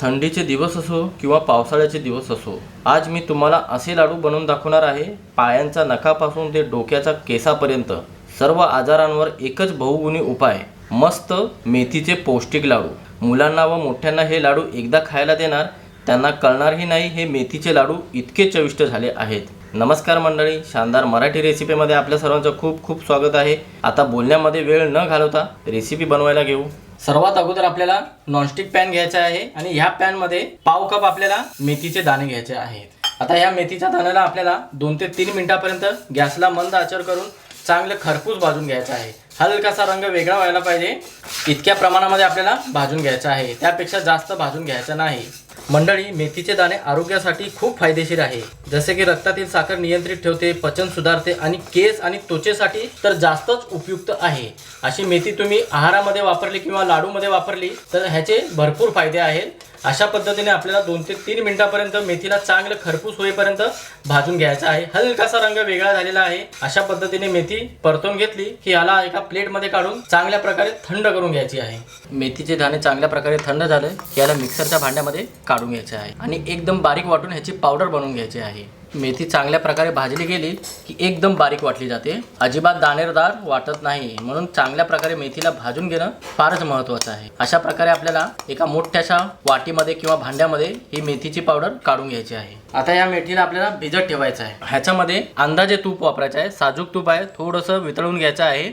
थंडीचे दिवस असो किंवा पावसाळ्याचे दिवस असो आज मी तुम्हाला असे लाडू बनवून दाखवणार आहे पायांच्या नखापासून ते डोक्याच्या केसापर्यंत. सर्व आजारांवर एकच बहुगुणी उपाय मस्त मेथीचे पौष्टिक लाडू. मुलांना व मोठ्यांना हे लाडू एकदा खायला देणार त्यांना कळणारही नाही हे मेथीचे लाडू इतके चविष्ट झाले आहेत. नमस्कार मंडळी शानदार मराठी रेसिपीमध्ये आपल्या सर्वांचं खूप खूप स्वागत आहे. आता बोलण्यामध्ये वेळ न घालवता रेसिपी बनवायला घेऊ. सर्वात अगोदर आपल्याला नॉनस्टिक पॅन घ्यायचा आहे आणि ह्या पॅनमध्ये पाव कप आपल्याला मेथीचे दाणे घ्यायचे आहेत. आता ह्या मेथीच्या दाण्याला आपल्याला दोन ते तीन मिनिटापर्यंत गॅसला मंद आचर करून चांगलं खरपूस भाजून घ्यायचं आहे. हलकासा रंग वेगळा व्हायला पाहिजे. इतक्या प्रमाणामध्ये आपल्याला भाजून घ्यायचं आहे. त्यापेक्षा जास्त भाजून घ्यायचं नाही. मंडळी मेथीचे दाणे आरोग्यासाठी खूप फायदेशीर आहे. जसे की रक्तातील साखर नियंत्रित ठेवते पचन सुधारते आणि केस आणि त्वचेसाठी तर जास्तच उपयुक्त आहे. अशी मेथी तुम्ही आहारामध्ये वापरली किंवा लाडूमध्ये वापरली तर ह्याचे भरपूर फायदे आहेत. अशा पद्धतीने आपल्याला दोन ते तीन मिनिटापर्यंत मेथीला चांगलं खरपूस होईपर्यंत भाजून घ्यायचा आहे. हलकासा रंग वेगळा झालेला आहे. अशा पद्धतीने मेथी परतून घेतली की याला एका प्लेटमध्ये काढून चांगल्या प्रकारे थंड करून घ्यायची आहे. मेथीचे दाणे चांगल्या प्रकारे थंड झालं की याला मिक्सरच्या भांड्यामध्ये काढून घ्यायचे आहे. आणि एकदम बारीक वाटून ह्याची पावडर बनवून घ्यायची आहे. मेथी चांगल्या प्रकारे भाजली गेली की एकदम बारीक वाटली जाते. अजिबात दाणेदार वाटत नाही. म्हणून चांगल्या प्रकारे मेथीला भाजून घेणं फारच महत्त्वाचं आहे. अशा प्रकारे आपल्याला एका मोठ्याशा वाटीमध्ये किंवा भांड्यामध्ये ही मेथीची पावडर काढून घ्यायची आहे. आता या मेथीला आपल्याला भिजत ठेवायचं आहे. ह्याच्यामध्ये अंदाजे तूप वापरायचं आहे. साजूक तूप आहे. थोडंसं वितळून घ्यायचं आहे.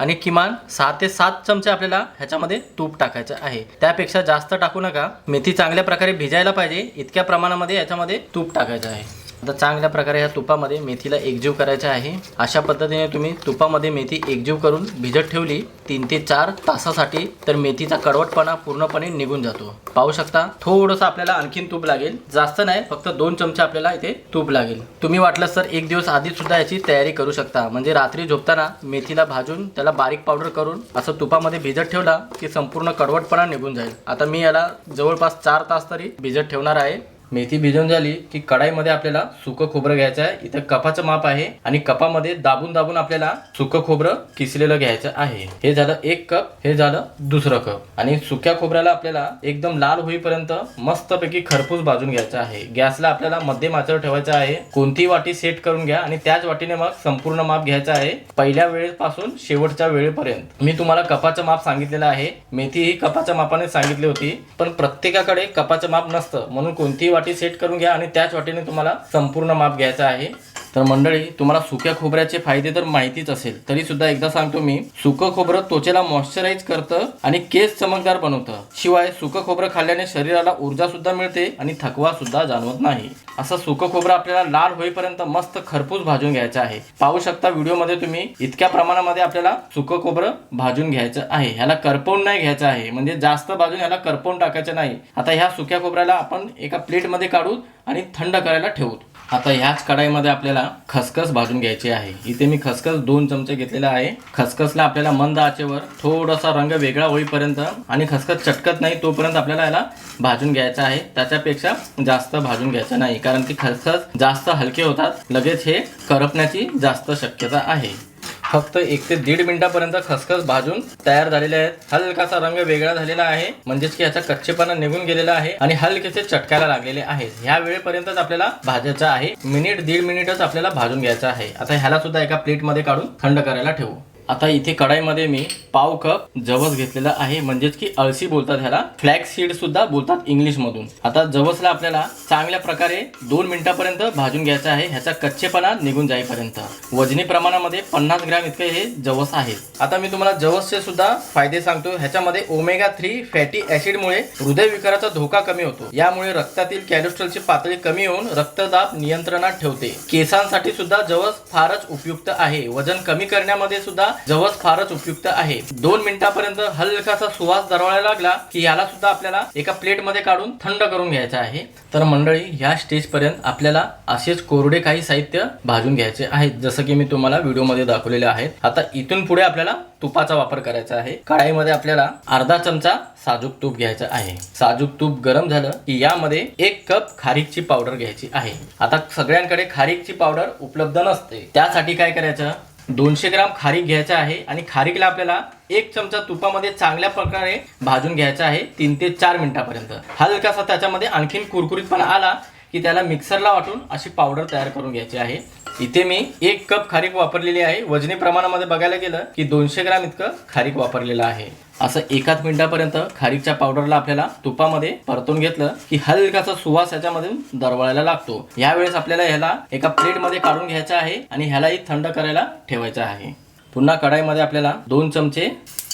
आणि किमान सहा ते सात चमचे आपल्याला ह्याच्यामध्ये तूप टाकायचं आहे. त्यापेक्षा जास्त टाकू नका. मेथी चांगल्या प्रकारे भिजायला पाहिजे. इतक्या प्रमाणामध्ये याच्यामध्ये तूप टाकायचं आहे. आता चांगल्या प्रकारे ह्या तुपामध्ये मेथीला एकजीव करायचं आहे. अशा पद्धतीने तुम्ही तुपामध्ये मेथी एकजीव करून भिजत ठेवली तीन ते चार तासासाठी तर मेथीचा कडवटपणा पूर्णपणे निघून जातो. पाहू शकता थोडंसं आपल्याला आणखीन तूप लागेल. जास्त नाही फक्त दोन चमचे आपल्याला इथे तूप लागेल. तुम्ही वाटलं तर एक दिवस आधी सुद्धा याची तयारी करू शकता. म्हणजे रात्री झोपताना मेथीला भाजून त्याला बारीक पावडर करून असं तुपामध्ये भिजत ठेवला की संपूर्ण कडवटपणा निघून जाईल. आता मी याला जवळपास चार तास तरी भिजत ठेवणार आहे. मेथी भिजवून झाली की कढाईमध्ये आपल्याला सुकं खोबरं घ्यायचं आहे. इथं कपाचं माप आहे आणि कपामध्ये दाबून दाबून आपल्याला सुकं खोबरं किसलेलं घ्यायचं आहे. हे झालं एक कप हे झालं दुसरं कप. आणि सुक्या खोबऱ्याला आपल्याला एकदम लाल होईपर्यंत मस्तपैकी खरपूस भाजून घ्यायचं आहे. गॅसला आपल्याला मध्यम आचर ठेवायचं आहे. कोणतीही वाटी सेट करून घ्या आणि त्याच वाटीने मग संपूर्ण माप घ्यायचं आहे पहिल्या वेळेपासून शेवटच्या वेळेपर्यंत. मी तुम्हाला कपाचं माप सांगितलेलं आहे. मेथी ही कपाच्या मापाने सांगितली होती. पण प्रत्येकाकडे कपाचं माप नसतं. म्हणून कोणतीही वाटी सेट करून घ्या आणि त्याच वाटीने तुम्हाला संपूर्ण माप घ्यायचा आहे. तर मंडळी तुम्हाला सुक्या खोबऱ्याचे फायदे तर माहितीच असेल. तरी सुद्धा एकदा सांगतो मी सुकं खोबरं त्वचेला मॉइश्चराईज करतं आणि केस चमकदार बनवतं. शिवाय सुकं खोबरं खाल्ल्याने शरीराला ऊर्जा सुद्धा मिळते आणि थकवा सुद्धा जाणवत नाही. असं सुकं खोबरं आपल्याला लाल होईपर्यंत मस्त खरपूस भाजून घ्यायचं आहे. पाहू शकता व्हिडिओमध्ये तुम्ही इतक्या प्रमाणामध्ये आपल्याला सुकं खोबरं भाजून घ्यायचं आहे. ह्याला करपवून नाही घ्यायचं आहे. म्हणजे जास्त भाजून ह्याला करपवून टाकायचं नाही. आता ह्या सुक्या खोबऱ्याला आपण एका प्लेटमध्ये काढू आणि थंड करायला ठेवू आता ह्याच कढाईमध्ये आपल्याला खसखस भाजून घ्यायची आहे. इथे मी खसखस दोन चमचे घेतलेला आहे. खसखसला आपल्याला मंद आचेवर थोडासा रंग वेगळा होईपर्यंत आणि खसखस चटकत नाही तोपर्यंत आपल्याला याला भाजून घ्यायचा आहे. त्याच्यापेक्षा जास्त भाजून घ्यायचं नाही कारण की खसखस जास्त हलके होतात. लगेच हे करपण्याची जास्त शक्यता आहे. फक्त एक ते दीड मिनिटापर्यंत खसखस भाजून तयार झालेले आहेत. हलकासा रंग वेगळा झालेला आहे. म्हणजेच की याचा कच्चेपणा निघून गेलेला आहे आणि हलकेसे चटकायला लागलेले आहेत. ह्या वेळेपर्यंतच आपल्याला भाजायचं आहे. मिनिट दीड मिनिटच आपल्याला भाजून घ्यायचं आहे. आता ह्याला सुद्धा एका प्लेटमध्ये काढून थंड करायला ठेवू. आता इथे कढाईमध्ये मी पाव कप जवस घेतलेला आहे. म्हणजेच की अळसी बोलतात ह्याला. फ्लॅग सीड सुद्धा बोलतात इंग्लिश मधून आता जवसला आपल्याला चांगल्या प्रकारे दोन मिनिटापर्यंत भाजून घ्यायचं आहे. ह्याचा कच्चेपणा निघून जाईपर्यंत. वजनी प्रमाणामध्ये पन्नास ग्रॅम इतके हे जवस आहे. आता मी तुम्हाला जवसचे सुद्धा फायदे सांगतो ह्याच्यामध्ये ओमेगा थ्री फॅटी ऍसिडमुळे हृदयविकाराचा धोका कमी होतो. यामुळे रक्तातील कॅलेस्ट्रॉलची पातळी कमी होऊन रक्तदाब नियंत्रणात ठेवते. केसांसाठी सुद्धा जवस फारच उपयुक्त आहे. वजन कमी करण्यामध्ये सुद्धा जवस फारच उपयुक्त आहे. दोन मिनिटापर्यंत हलकासा सुवास दरवायला लागला की याला सुद्धा आपल्याला एका प्लेटमध्ये काढून थंड करून घ्यायचा आहे. तर मंडळी ह्या स्टेज पर्यंत आपल्याला असेच कोरडे काही साहित्य भाजून घ्यायचे आहेत जसं की मी तुम्हाला व्हिडिओमध्ये दाखवलेले आहेत. आता इथून पुढे आपल्याला तुपाचा वापर करायचा आहे. कढाईमध्ये आपल्याला अर्धा चमचा साजूक तूप घ्यायचा आहे. साजूक तूप गरम झालं की यामध्ये एक कप खारीकची पावडर घ्यायची आहे. आता सगळ्यांकडे खारीकची पावडर उपलब्ध नसते. त्यासाठी काय करायचं? दोनशे ग्राम खारीक घ्यायचं आहे आणि खारीकला आपल्याला एक चमचा तुपामध्ये चांगल्या प्रकारे भाजून घ्यायचा आहे तीन ते चार मिनिटापर्यंत. हलकासा त्याच्यामध्ये आणखीन कुरकुरीतपणा आला की त्याला मिक्सरला वाटून अशी पावडर तयार करून घ्यायची आहे. इथे मी एक कप खारीक वापरलेली आहे. वजनी प्रमाणामध्ये बघायला गेलं की दोनशे ग्राम इतकं खारीक वापरलेलं आहे. असं एकाच मिनिटापर्यंत खारीकच्या पावडरला आपल्याला तुपामध्ये परतून घेतलं की हलकाचा सुवास याच्यामधून दरवळायला लागतो. यावेळेस आपल्याला ह्याला एका प्लेटमध्ये काढून घ्यायचा आहे आणि ह्यालाही थंड करायला ठेवायचं आहे. पुन्हा कढाईमध्ये आपल्याला दोन चमचे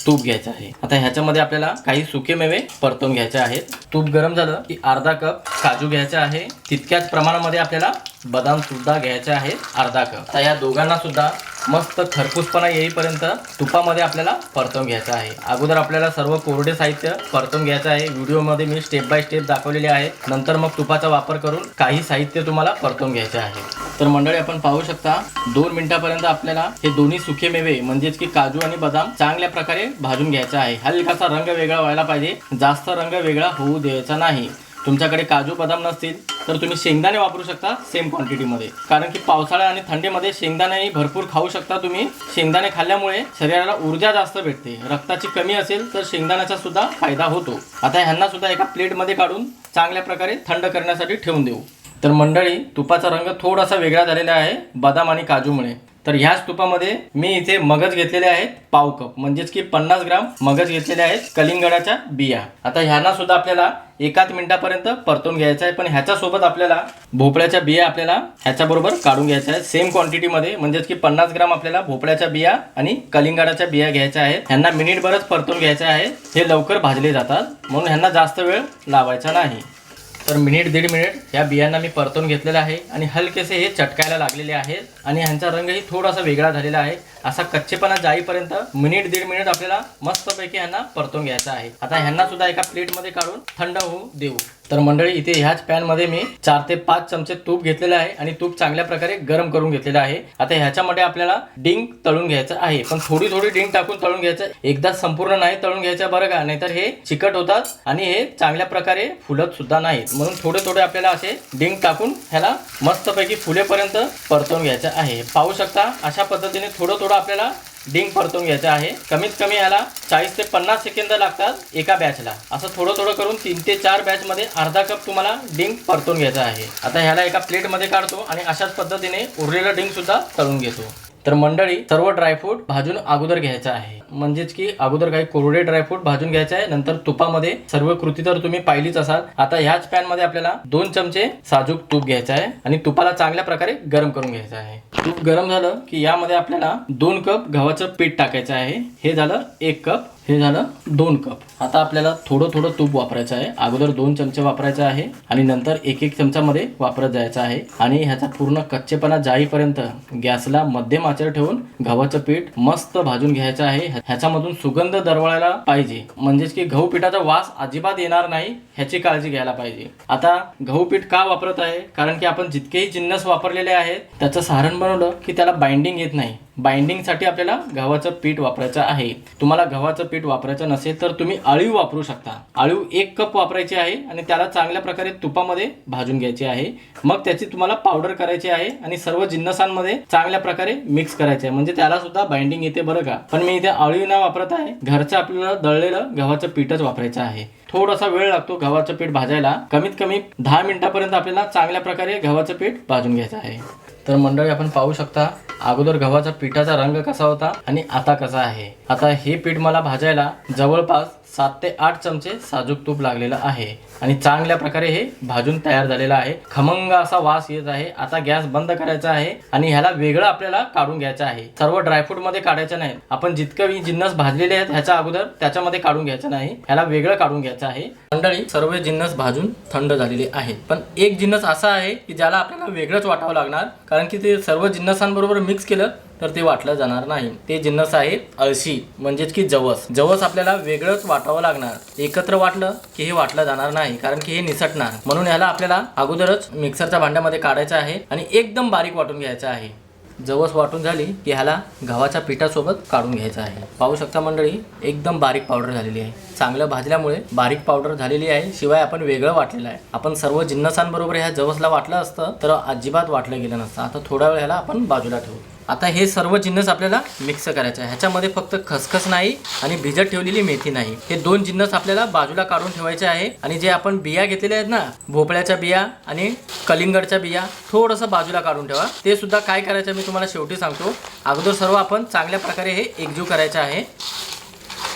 तूप घ्यायचं आहे. आता ह्याच्यामध्ये आपल्याला काही सुके मेवे परतून घ्यायचे आहेत. तूप गरम झालं की अर्धा कप काजू घ्यायचा आहे. तितक्याच प्रमाणामध्ये आपल्याला बदाम सुद्धा घ्यायचे आहेत अर्धा कप. आता या दोघांना सुद्धा मस्त खरपूसपणा येईपर्यंत तुपामध्ये आपल्याला परतून घ्यायचं आहे. अगोदर आपल्याला सर्व कोरडे साहित्य परतून घ्यायचं आहे. व्हिडिओमध्ये मी स्टेप बाय स्टेप दाखवलेले आहे. नंतर मग तुपाचा वापर करून काही साहित्य तुम्हाला परतून घ्यायचे आहे. तर मंडळी आपण पाहू शकता दोन मिनिटापर्यंत आपल्याला हे दोन्ही सुखे मेवे म्हणजेच की काजू आणि बदाम चांगल्या प्रकारे भाजून घ्यायचा आहे. हलकासा रंग वेगळा व्हायला पाहिजे. जास्त रंग वेगळा होऊ द्यायचा नाही. तुमच्याकडे काजू बदाम नसतील तर तुम्ही शेंगदाणे वापरू शकता सेम क्वांटिटीमध्ये कारण की पावसाळा आणि थंडीमध्ये शेंगदाणेही भरपूर खाऊ शकता तुम्ही. शेंगदाणे खाल्ल्यामुळे शरीराला ऊर्जा जास्त भेटते. रक्ताची कमी असेल तर शेंगदाण्याचा सुद्धा फायदा होतो. आता ह्यांना सुद्धा एका प्लेटमध्ये काढून चांगल्या प्रकारे थंड करण्यासाठी ठेवून देऊ. तर मंडळी तुपाचा रंग थोडासा वेगळा झालेला आहे बदाम आणि काजूमुळे. तर ह्या स्तूपामध्ये मी इथे मगज घेतलेले आहेत पाव कप. म्हणजेच की पन्नास ग्राम मगज घेतलेले आहेत कलिंगडाच्या बिया. आता ह्यांना सुद्धा आपल्याला एकाच मिनिटापर्यंत परतून घ्यायचं आहे. पण ह्याच्यासोबत आपल्याला भोपळ्याच्या बिया आपल्याला ह्याच्याबरोबर काढून घ्यायच्या आहेत सेम क्वांटिटीमध्ये म्हणजेच की पन्नास ग्राम आपल्याला भोपळ्याच्या बिया आणि कलिंगडाच्या बिया घ्यायच्या आहेत. ह्यांना मिनिटभरच परतून घ्यायचं आहे. हे लवकर भाजले जातात. म्हणून ह्यांना जास्त वेळ लावायचा नाही. तर मिनिट दीड मिनिट या बियांना मी परतून घेतलेलं आहे आणि हलकेसे हे चटकायला लागलेले आहेत आणि ह्यांचा रंगही थोडासा वेगळा झालेला आहे. असा कच्चेपणा जाईपर्यंत मिनिट दीड मिनिट आपल्याला मस्तपैकी ह्यांना परतून घ्यायचा आहे. आता ह्यांना सुद्धा एका प्लेटमध्ये काढून थंड होऊ देऊ. तर मंडळी इथे ह्याच पॅनमध्ये मी चार ते पाच चमचे तूप घेतलेले आहे आणि तूप चांगल्या प्रकारे गरम करून घेतलेलं आहे. आता ह्याच्यामध्ये आपल्याला डिंक तळून घ्यायचं आहे. पण थोडी थोडी डिंक टाकून तळून घ्यायचं. एकदा संपूर्ण नाही तळून घ्यायचं बरं का? नाहीतर हे चिकट होतात आणि हे चांगल्या प्रकारे फुलत सुद्धा नाहीत. म्हणून थोडे थोडे आपल्याला असे डिंक टाकून ह्याला मस्तपैकी फुलेपर्यंत परतवून घ्यायचं आहे. पाहू शकता अशा पद्धतीने थोडं थोडं आपल्याला डिंक परतून घ्यायचं आहे. कमीत कमी याला चाळीस ते पन्नास सेकंद लागतात एका बॅचला असं थोडं थोडं करून तीन ते चार बॅचमध्ये अर्धा कप तुम्हाला डिंक परतून घ्यायचा आहे. आता ह्याला एका प्लेटमध्ये काढतो आणि अशाच पद्धतीने उरलेलं डिंक सुद्धा तळून घेतो. तर मंडळी सर्व ड्रायफ्रूट भाजून अगोदर घ्यायचं आहे. म्हणजेच की अगोदर काही कोरडे ड्रायफ्रूट भाजून घ्यायचे आहे नंतर तुपामध्ये सर्व कृती तर तुम्ही पाहिलीच असाल. आता ह्याच पॅनमध्ये आपल्याला दोन चमचे साजूक तूप घ्यायचं आहे आणि तुपाला चांगल्या प्रकारे गरम करून घ्यायचं आहे. तूप गरम झालं की यामध्ये आपल्याला दोन कप गव्हाचं पीठ टाकायचं आहे. हे झालं एक कप हे झालं दोन कप. आता आपल्याला थोडं थोडं तूप वापरायचं आहे. अगोदर दोन चमचे वापरायचे आहे आणि नंतर एक एक चमचामध्ये वापरत जायचं आहे. आणि ह्याचा पूर्ण कच्चेपणा जाईपर्यंत गॅसला मध्यम आचर ठेवून गव्हाचं पीठ मस्त भाजून घ्यायचं आहे. ह्याच्यामधून सुगंध दरवळायला पाहिजे. म्हणजेच की गहू पिठाचा वास अजिबात येणार नाही ह्याची काळजी घ्यायला पाहिजे. आता गहू पीठ का वापरत आहे? कारण की आपण जितकेही जिन्नस वापरलेले आहेत त्याचं सारण बनवलं की त्याला बाइंडिंग येत नाही. बाइंडिंगसाठी आपल्याला गव्हाचं पीठ वापरायचं आहे. तुम्हाला गव्हाचं पीठ वापरायचं नसेल तर तुम्ही अळीव वापरू शकता. अळीव एक कप वापरायची आहे आणि त्याला चांगल्या प्रकारे तुपामध्ये भाजून घ्यायची आहे. मग त्याची तुम्हाला पावडर करायची आहे आणि सर्व जिन्नसांमध्ये चांगल्या प्रकारे मिक्स करायचे आहे. म्हणजे त्याला सुद्धा बाइंडिंग येते बरं का. पण मी इथे अळीव न वापरत आहे. घरचं आपल्याला दळलेलं गव्हाचं पीठच वापरायचं आहे. थोडासा वेळ लागतो गव्हाचं पीठ भाजायला. कमीत कमी दहा मिनिटापर्यंत आपल्याला चांगल्या प्रकारे गव्हाचं पीठ भाजून घ्यायचं आहे. तर मंडळी आपण पाहू शकता अगोदर गव्हाचा पिठाचा रंग कसा होता आणि आता कसा आहे? आता हे पीठ मला भाजायला जवळपास सात ते आठ चमचे साजूक तूप लागलेलं आहे. आणि चांगल्या प्रकारे हे भाजून तयार झालेलं आहे. खमंग असा वास येत आहे. आता गॅस बंद करायचा आहे आणि ह्याला वेगळं आपल्याला काढून घ्यायचं आहे. सर्व ड्रायफ्रूटमध्ये काढायचं नाही. आपण जितकं जिन्नस भाजलेले आहेत ह्याच्या अगोदर त्याच्यामध्ये काढून घ्यायचं नाही. ह्याला वेगळं काढून घ्यायचं आहे. मंडळी सर्व जिन्नस भाजून थंड झालेले आहेत पण एक जिन्नस असा आहे की ज्याला आपल्याला वेगळंच वाटावं लागणार. कारण की ते सर्व जिन्नसांबरोबर मिक्स केलं तर ते वाटलं जाणार नाही. ते जिन्नस आहे अळशी म्हणजेच की जवस. जवस आपल्याला वेगळंच वाटावं लागणार. एकत्र वाटलं की हे वाटलं जाणार नाही कारण की हे निसटणार. म्हणून याला आपल्याला अगोदरच मिक्सरच्या भांड्यामध्ये काढायचं आहे आणि एकदम बारीक वाटून घ्यायचं आहे. जवस वाटून झाली की ह्याला गव्हाच्या पिठासोबत काढून घ्यायचं आहे. पाहू शकता मंडळी एकदम बारीक पावडर झालेली आहे. चांगलं भाजल्यामुळे बारीक पावडर झालेली आहे शिवाय आपण वेगळं वाटलेलं आहे. आपण सर्व जिन्नसांबरोबर ह्या जवसला वाटलं असतं तर अजिबात वाटलं गेलं नसतं. आता थोडा वेळ ह्याला आपण बाजूला ठेवू. आता हे सर्व जिन्नस आपल्याला मिक्स करायचे आहे. ह्याच्यामध्ये फक्त खसखस नाही आणि भिजत ठेवलेली मेथी नाही. हे दोन जिन्नस आपल्याला बाजूला काढून ठेवायचे आहे आणि जे आपण बिया घेतलेल्या आहेत ना भोपळ्याच्या बिया आणि कलिंगडच्या बिया थोडंसं बाजूला काढून ठेवा. ते सुद्धा काय करायचं मी तुम्हाला शेवटी सांगतो. अगोदर सर्व आपण चांगल्या प्रकारे हे एकजीव करायचे आहे.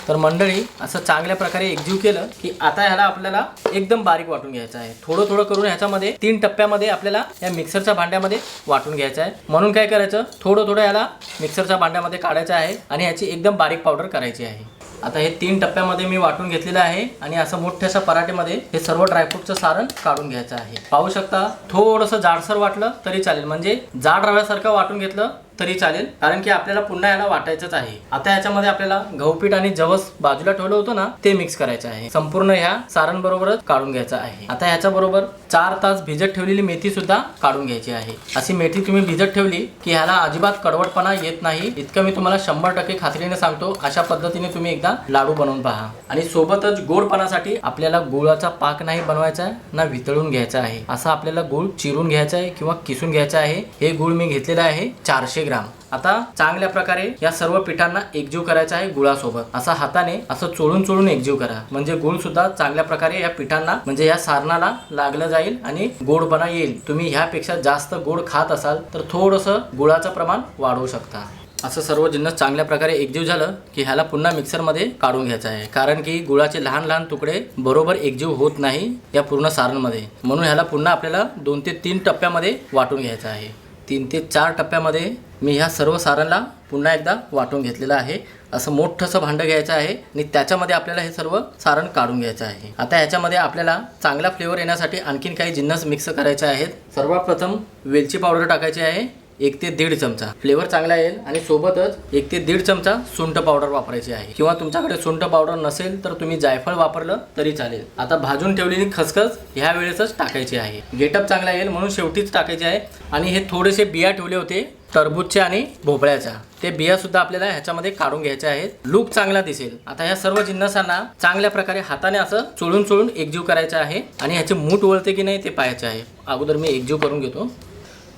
तर मंडळी असं चांगल्या प्रकारे एकजीव केलं की आता ह्याला आपल्याला एकदम बारीक वाटून घ्यायचं आहे. थोडं थोडं करून ह्याच्यामध्ये तीन टप्प्यामध्ये आपल्याला या मिक्सरच्या भांड्यामध्ये वाटून घ्यायचं आहे. म्हणून काय करायचं? थोडं थोडं याला मिक्सरच्या भांड्यामध्ये काढायचं आहे आणि ह्याची एकदम बारीक पावडर करायची आहे. आता हे तीन टप्प्यामध्ये मी वाटून घेतलेलं आहे आणि असं मोठ्याशा पराठेमध्ये हे सर्व ड्रायफ्रूटचं सारण काढून घ्यायचं आहे. पाहू शकता थोडंसं जाडसर वाटलं तरी चालेल. म्हणजे जाड रव्यासारखं वाटून घेतलं तरी चालेल. कारण की आपल्याला पुन्हा याला वाटायचंच आहे. आता याच्यामध्ये आपल्याला गहूपीठ आणि जवस बाजूला ठेवलं होतं ना ते मिक्स करायचं आहे. संपूर्ण ह्या सारण बरोबरच काढून घ्यायचं आहे. आता ह्याच्या बरोबर चार तास भिजत ठेवलेली मेथी सुद्धा काढून घ्यायची आहे. अशी मेथी तुम्ही भिजत ठेवली की ह्याला अजिबात कडवटपणा येत नाही. इतकं मी तुम्हाला शंभर टक्के खात्रीने सांगतो अशा पद्धतीने तुम्ही एकदा लाडू बनवून पहा. आणि सोबतच गोडपणासाठी आपल्याला गुळाचा पाक नाही बनवायचा आहे ना वितळून घ्यायचा आहे. असा आपल्याला गुळ चिरून घ्यायचा आहे किंवा किसून घ्यायचा आहे हे गुळ मी घेतलेलं आहे चारशे ग्राम आता चांगल्या प्रकारे या सर्व पिठांना एकजीव करायचा आहे गुळासोबत. असा हाताने असं चोळून चोळून एकजीव करा. म्हणजे गुळ सुद्धा चांगल्या प्रकारे या पिठांना म्हणजे या सारणाला लागलं जाईल आणि गोडपणा येईल. तुम्ही ह्यापेक्षा जास्त गोड खात असाल तर थोडंसं गुळाचं प्रमाण वाढवू शकता. असं सर्व जिन्नस चांगल्या प्रकारे एकजीव झालं की ह्याला पुन्हा मिक्सरमध्ये काढून घ्यायचं आहे. कारण की गुळाचे लहान लहान तुकडे बरोबर एकजीव होत नाही या पूर्ण सारणमध्ये. म्हणून ह्याला पुन्हा आपल्याला दोन ते तीन टप्प्यामध्ये वाटून घ्यायचं आहे. तीन ते चार टप्प्यामध्ये मी ह्या सर्व सारणला पुन्हा एकदा वाटून घेतलेलं आहे. असं मोठंसं भांडं घ्यायचं आहे आणि त्याच्यामध्ये आपल्याला हे सर्व सारण काढून घ्यायचं आहे. आता ह्याच्यामध्ये आपल्याला चांगला फ्लेवर येण्यासाठी आणखीन काही जिन्नस मिक्स करायचे आहेत. सर्वात प्रथम वेलची पावडर टाकायची आहे. एक ते दीड चमचा. फ्लेवर चांगला येईल आणि सोबतच एक ते दीड चमचा सुंठ पावडर वापरायची आहे. किंवा तुमच्याकडे सुंठ पावडर नसेल तर तुम्ही जायफळ वापरलं तरी चालेल. आता भाजून ठेवलेली खसखस ह्या वेळेसच टाकायची आहे. गेटअप चांगला येईल म्हणून शेवटीच टाकायचे आहे. आणि हे थोडेसे बिया ठेवले होते टरबूजच्या आणि भोपळ्याच्या. ते बिया सुद्धा आपल्याला ह्याच्यामध्ये काढून घ्यायचे आहेत. लूक चांगला दिसेल. आता ह्या सर्व जिन्नसांना चांगल्या प्रकारे हाताने असं चोळून चोळून एकजीव करायचं आहे. आणि ह्याचे मूठ वळते की नाही ते पाहायचे आहे. अगोदर मी एकजीव करून घेतो.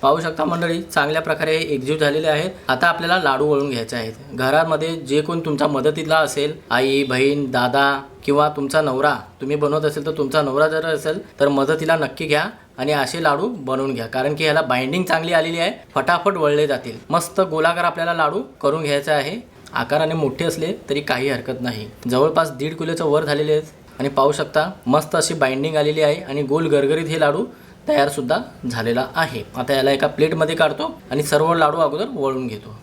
पाहू शकता मंडळी चांगल्या प्रकारे हे एकजीव झालेले आहेत. आता आपल्याला लाडू वळून घ्यायचे आहेत. घरामध्ये जे कोण तुमच्या मदतीला असेल आई बहीण दादा किंवा तुमचा नवरा तुम्ही बनवत असेल तर तुमचा नवरा जर असेल तर मदतीला नक्की घ्या आणि असे लाडू बनवून घ्या. कारण की ह्याला बाइंडिंग चांगली आलेली आहे. फटाफट वळले जातील. मस्त गोलाकार आपल्याला लाडू करून घ्यायचा आहे. आकाराने मोठे असले तरी काही हरकत नाही. जवळपास दीड किलोचं वर झालेले आहेत. आणि पाहू शकता मस्त अशी बाइंडिंग आलेली आहे आणि गोल गरगरीत हे लाडू तयारसुद्धा झालेला आहे. आता याला एका प्लेटमध्ये काढतो आणि सर्व लाडू अगोदर वळून घेतो.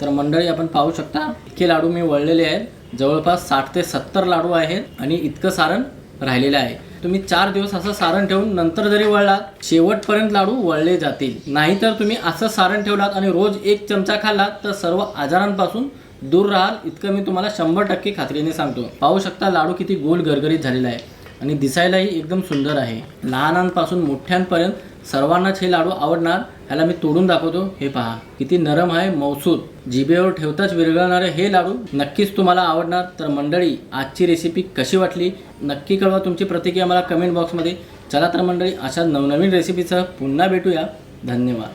तर मंडळी आपण पाहू शकता इतके लाडू मी वळलेले आहेत. जवळपास साठ ते सत्तर लाडू आहेत आणि इतकं सारण राहिलेलं आहे. तुम्ही चार दिवस असं सारण ठेवून नंतर जरी वळलात शेवटपर्यंत लाडू वळले जातील. नाहीतर तुम्ही असं सारण ठेवलात आणि रोज एक चमचा खाल्लात तर सर्व आजारांपासून दूर राहाल. इतकं मी तुम्हाला शंभर टक्के खात्रीने सांगतो. पाहू शकता लाडू किती गोल गरगरीत झालेला आहे. आणि दिसायलाही एकदम सुंदर आहे. लहानांपासून मोठ्यांपर्यंत सर्वांनाच हे लाडू आवडणार ह्याला मी तोडून दाखवतो. हे पहा किती नरम आहे मौसूद. जिभेवर ठेवताच विरघळणारे हे लाडू नक्कीच तुम्हाला आवडणार. तर मंडळी आजची रेसिपी कशी वाटली? नक्की कळवा तुमची प्रतिक्रिया मला कमेंट बॉक्समध्ये चला तर मंडळी अशा नवनवीन रेसिपीसह पुन्हा भेटूया. धन्यवाद.